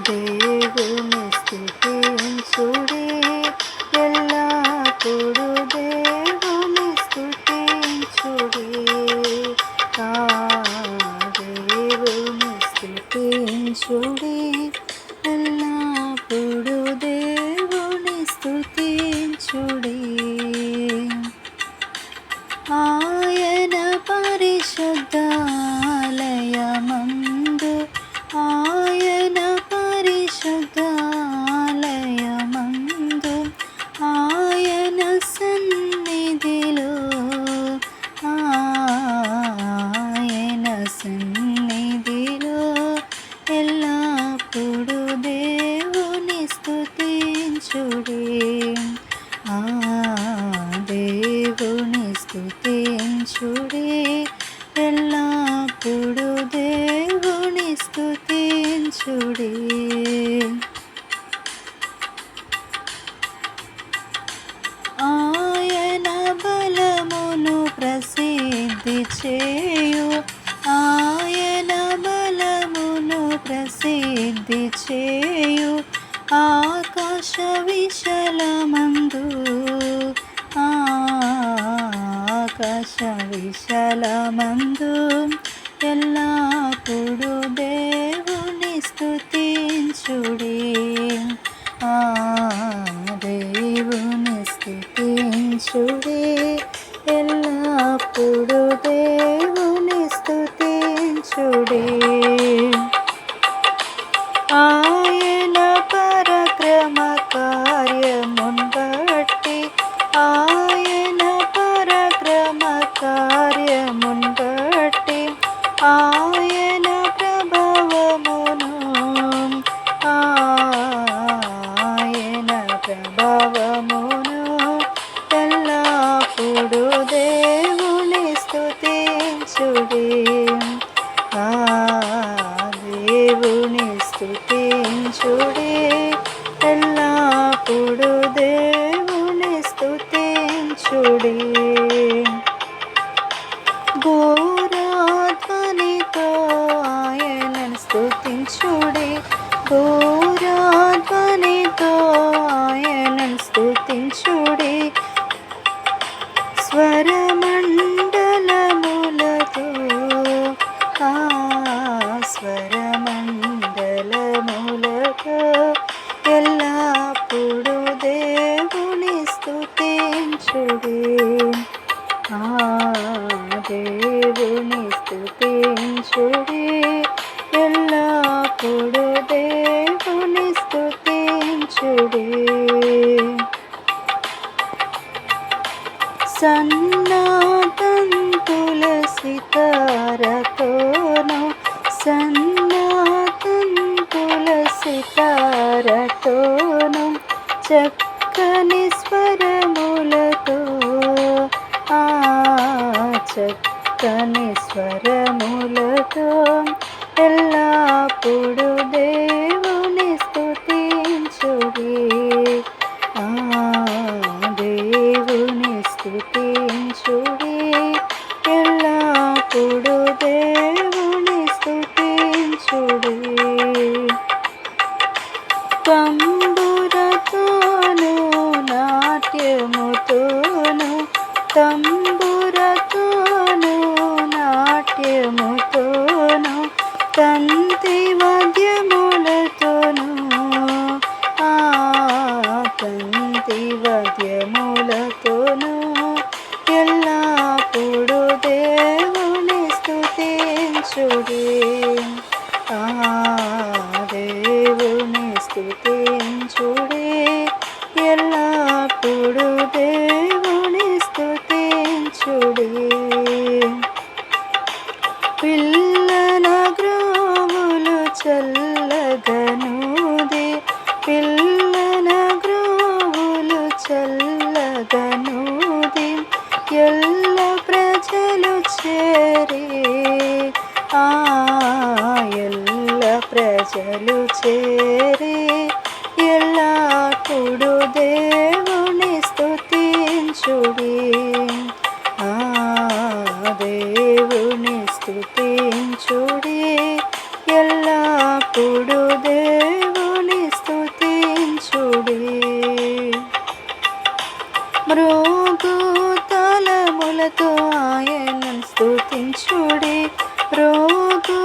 దేవుని స్థుతించుడి ఎప్పుడు దేవుని స్థుతించుడి ఆయన బలమును ప్రసిద్ధి చేయు. ఆయన బలమును ప్రసిద్ధి చేయు. ఆకాశ విశలమందు. ఆకాశ విశలమందు. స్థుతించుడి ఎల్లప్పుడు ఘోరాధ్వనితో ఆయనను స్థుతించుడి ఘోరాధ్వనితో ఆయనను స్థుతించుడి స్వరమండలములతో ఆ స్వరమండలములతో ఎల్లప్పుడు దేవుని స్థుతించుడే దేవుని స్థుతించుడి ఎల్లప్పుడు దేవుని స్థుతించుడి సన్నాతంతుల సితారతోను సన్నాతంతుల సితారతోను చక్కని స్వరములతో చక్కని స్వరములతో ఎల్లప్పుడు దేవుని స్థుతించుడి ఆ దేవుని స్థుతించుడి ఎల్లప్పుడు దేవుని స్థుతించుడి ఎప్పుడు దేవుని స్థుతించుడి పిల్లల గ్రోవులు చల్లగనుది. పిల్లల గ్రోవులు చల్లగనుది. ఎల్ల ప్రజలు చేరి ఆ ఎల్ల ప్రజలు చేరి ఎల్లప్పుడు దేవుని పురుషుడే ఆ దేవుని స్థుతించుడే ఎల్లప్పుడు దేవుని స్థుతించుడే మృగు తలములతో ఆయన స్థుతించుడే రోగు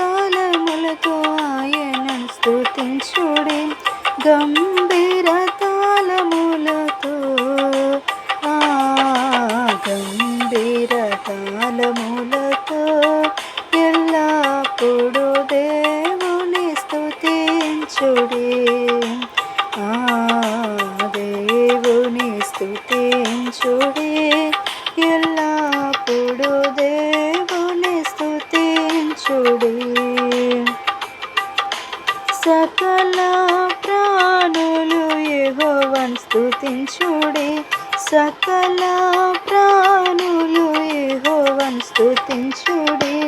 తలములతో ఆయన స్థుతించుడే గమ్ స్థుతించుడే. ఎల్లప్పుడు దేవుని స్థుతించుడే. సకల ప్రాణులు యెహోవాను స్థుతించుడే. సకల ప్రాణులు యెహోవాను స్థుతించుడే.